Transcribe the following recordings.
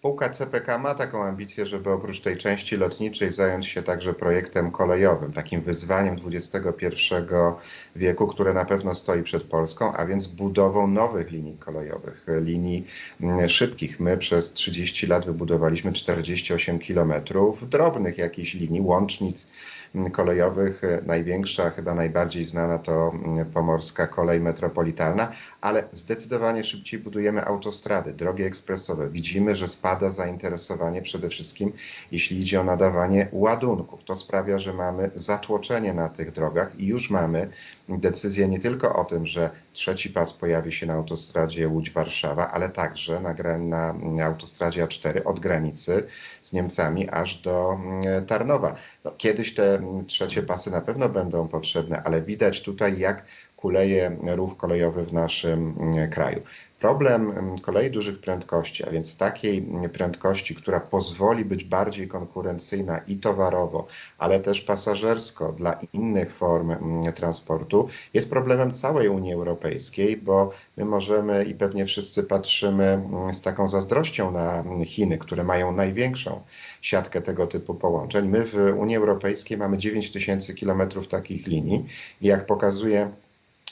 Spółka CPK ma taką ambicję, żeby oprócz tej części lotniczej zająć się także projektem kolejowym, takim wyzwaniem XXI wieku, które na pewno stoi przed Polską, a więc budową nowych linii kolejowych, linii mm, szybkich. My przez 30 lat wybudowaliśmy 48 kilometrów drobnych jakichś linii, łącznic mm, kolejowych. Największa, chyba najbardziej znana to mm, pomorska kolej metropolitalna, ale zdecydowanie szybciej budujemy autostrady, drogi ekspresowe. Widzimy, że spada zainteresowanie przede wszystkim, jeśli idzie o nadawanie ładunków. To sprawia, że mamy zatłoczenie na tych drogach i już mamy decyzję nie tylko o tym, że trzeci pas pojawi się na autostradzie Łódź-Warszawa, ale także na, na autostradzie A4 od granicy z Niemcami aż do mm, Tarnowa. No, kiedyś te trzecie pasy na pewno będą potrzebne, ale widać tutaj, jak kuleje ruch kolejowy w naszym mm, kraju. Problem mm, kolei dużych prędkości, a więc takiej mm, prędkości, która pozwoli być bardziej konkurencyjna i towarowo, ale też pasażersko dla innych form transportu, jest problemem całej Unii Europejskiej, bo my możemy i pewnie wszyscy patrzymy z taką zazdrością na Chiny, które mają największą siatkę tego typu połączeń. My w Unii Europejskiej mamy 9 tysięcy kilometrów takich linii i jak pokazuje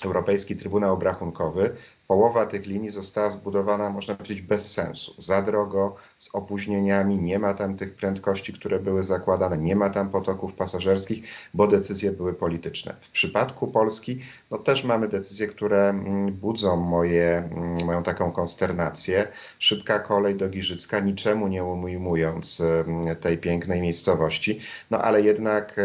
Europejski Trybunał Obrachunkowy, połowa tych linii została zbudowana, można powiedzieć, bez sensu. Za drogo, z opóźnieniami, nie ma tam tych prędkości, które były zakładane, nie ma tam potoków pasażerskich, bo decyzje były polityczne. W przypadku Polski no też mamy decyzje, które mm, budzą moje, mm, moją taką konsternację. Szybka kolej do Giżycka, niczemu nie ujmując mm, tej pięknej miejscowości, no ale jednak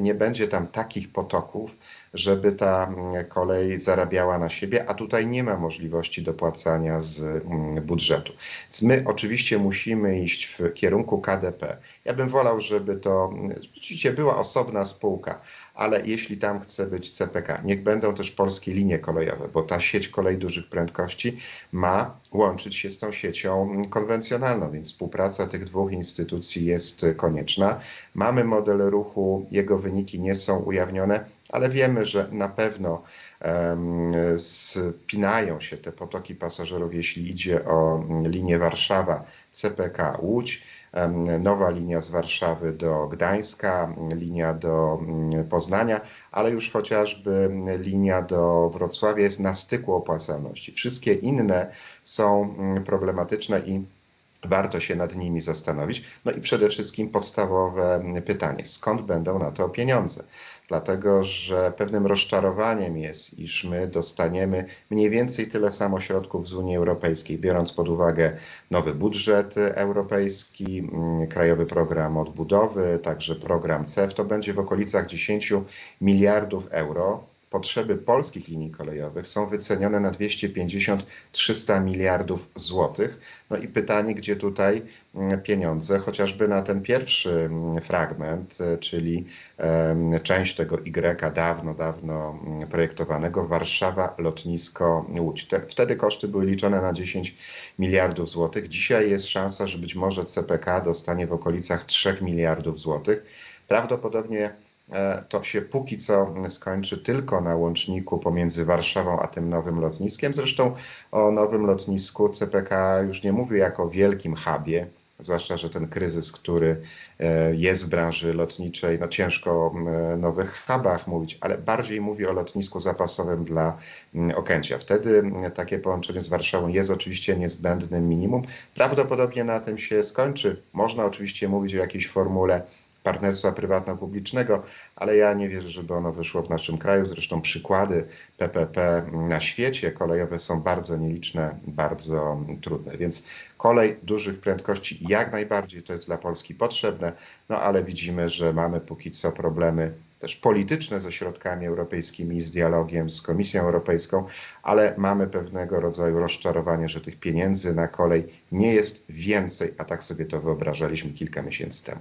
nie będzie tam takich potoków, żeby ta kolej zarabiała na siebie, a tutaj nie ma możliwości dopłacania z mm, budżetu. Więc my oczywiście musimy iść w kierunku KDP. Ja bym wolał, żeby to rzeczywiście była osobna spółka, ale jeśli tam chce być CPK, niech będą też polskie linie kolejowe, bo ta sieć kolei dużych prędkości ma łączyć się z tą siecią konwencjonalną, więc współpraca tych dwóch instytucji jest konieczna. Mamy model ruchu, jego wyniki nie są ujawnione, ale wiemy, że na pewno spinają się te potoki pasażerów, jeśli idzie o linię Warszawa, CPK Łódź, nowa linia z Warszawy do Gdańska, linia do mm, Poznania, ale już chociażby linia do Wrocławia jest na styku opłacalności. Wszystkie inne są mm, problematyczne i warto się nad nimi zastanowić. No i przede wszystkim podstawowe pytanie, skąd będą na to pieniądze? Dlatego, że pewnym rozczarowaniem jest, iż my dostaniemy mniej więcej tyle samo środków z Unii Europejskiej, biorąc pod uwagę nowy budżet europejski, mm, Krajowy Program Odbudowy, także program CEF, to będzie w okolicach 10 miliardów euro potrzeby polskich linii kolejowych są wycenione na 250-300 miliardów złotych. No i pytanie, gdzie tutaj mm, pieniądze, chociażby na ten pierwszy mm, fragment, e, czyli część tego Y dawno, dawno mm, projektowanego Warszawa Lotnisko Łódź. Wtedy koszty były liczone na 10 miliardów złotych. Dzisiaj jest szansa, że być może CPK dostanie w okolicach 3 miliardów złotych. Prawdopodobnie to się póki co skończy tylko na łączniku pomiędzy Warszawą a tym nowym lotniskiem. Zresztą o nowym lotnisku CPK już nie mówi jako wielkim hubie, zwłaszcza, że ten kryzys, który e, jest w branży lotniczej, no ciężko o nowych hubach mówić, ale bardziej mówi o lotnisku zapasowym dla Okęcia. Wtedy takie połączenie z Warszawą jest oczywiście niezbędnym minimum. Prawdopodobnie na tym się skończy. Można oczywiście mówić o jakiejś formule partnerstwa prywatno-publicznego, ale ja nie wierzę, żeby ono wyszło w naszym kraju. Zresztą przykłady PPP na świecie kolejowe są bardzo nieliczne, bardzo trudne. Więc kolej dużych prędkości jak najbardziej to jest dla Polski potrzebne, no ale widzimy, że mamy póki co problemy też polityczne ze środkami europejskimi, z dialogiem z Komisją Europejską, ale mamy pewnego rodzaju rozczarowanie, że tych pieniędzy na kolej nie jest więcej, a tak sobie to wyobrażaliśmy kilka miesięcy temu.